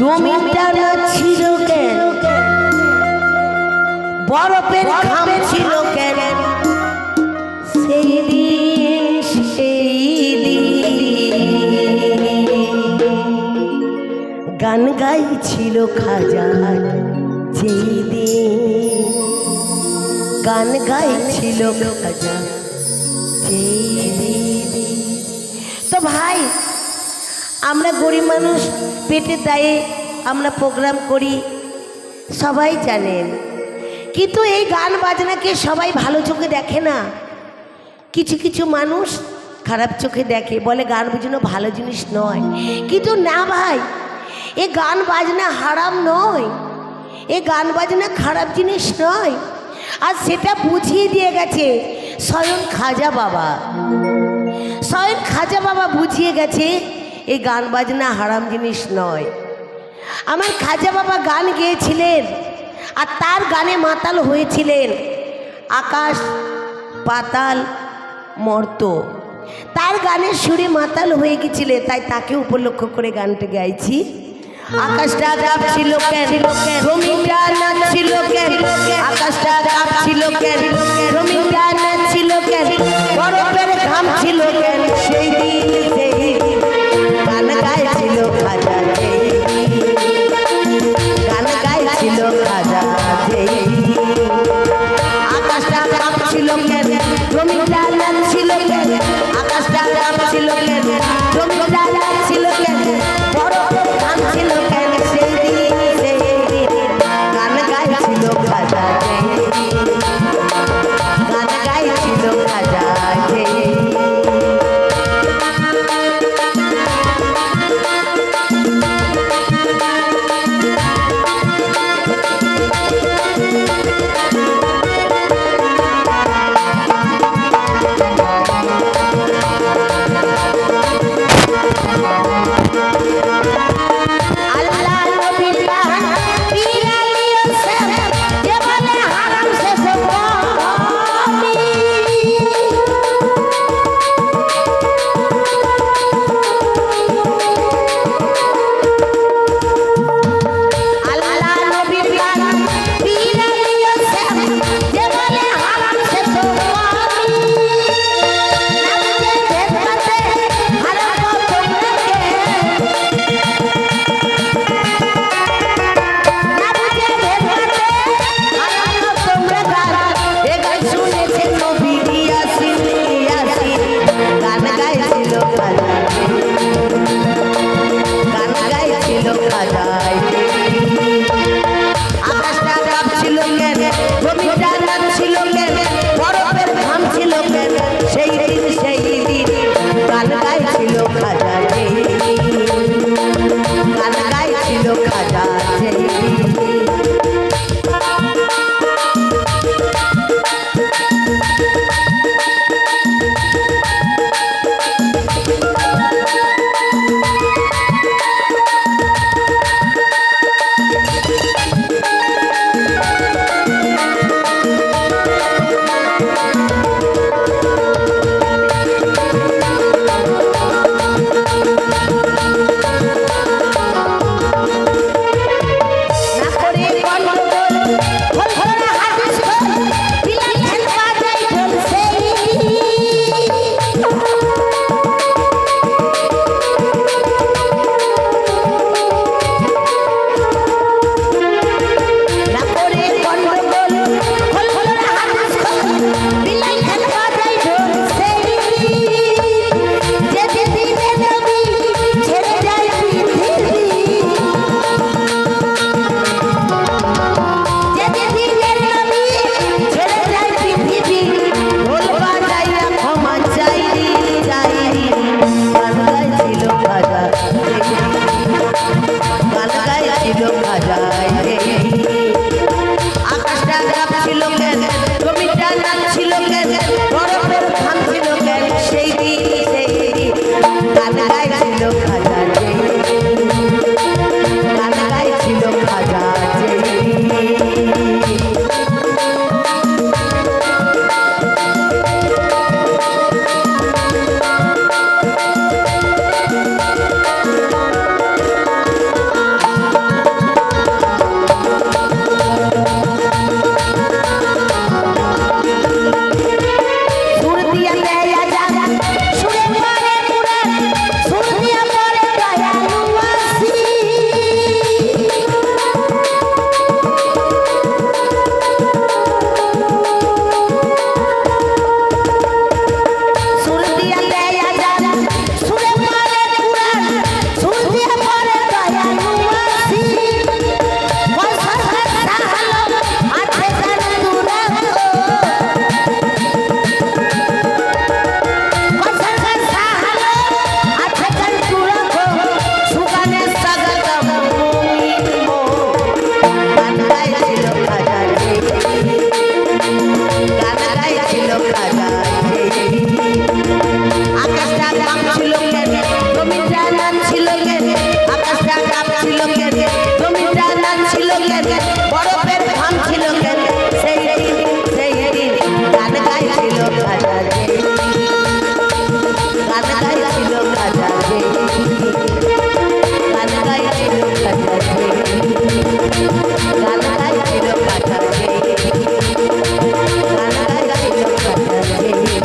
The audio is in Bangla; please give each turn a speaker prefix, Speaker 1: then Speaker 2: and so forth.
Speaker 1: জমিটা না ছিল কেন? বরফের ঘাম ছিল কেন? সেই দিন সেই গান গাইছিল খাজা যেই দিন গান গাইছিল খাজা যেই তো ভাই আমরা গরিব মানুষ পেটের দায়ে আমরা প্রোগ্রাম করি, সবাই জানেন। কিন্তু এই গান বাজনাকে সবাই ভালো চোখে দেখে না। কিছু কিছু মানুষ খারাপ চোখে দেখে, বলে গান বাজনা ভালো জিনিস নয়। কিন্তু না ভাই, এ গান বাজনা হারাম নয়। এ গান বাজনা খারাপ জিনিস নয়। আর সেটা বুঝিয়ে দিয়ে গেছে স্বয়ং খাজা বাবা। স্বয়ং খাজা বাবা বুঝিয়ে গেছে এই গান বাজনা হারাম জিনিস নয়। আমার খাজা বাবা গান গেয়েছিলেন আর তার গানে মাতাল হয়েছিলেন। আকাশ পাতাল মর্ত। তার গানের সুরে মাতাল হয়ে গেছিলেন তাই তাকে উপলক্ষ করে গানটা গাইছি। আকাশটা কাঁপছিল কেন? জমিটা নাচছিল কেন? আকাশটা কাঁপছিল কেন? জমিটা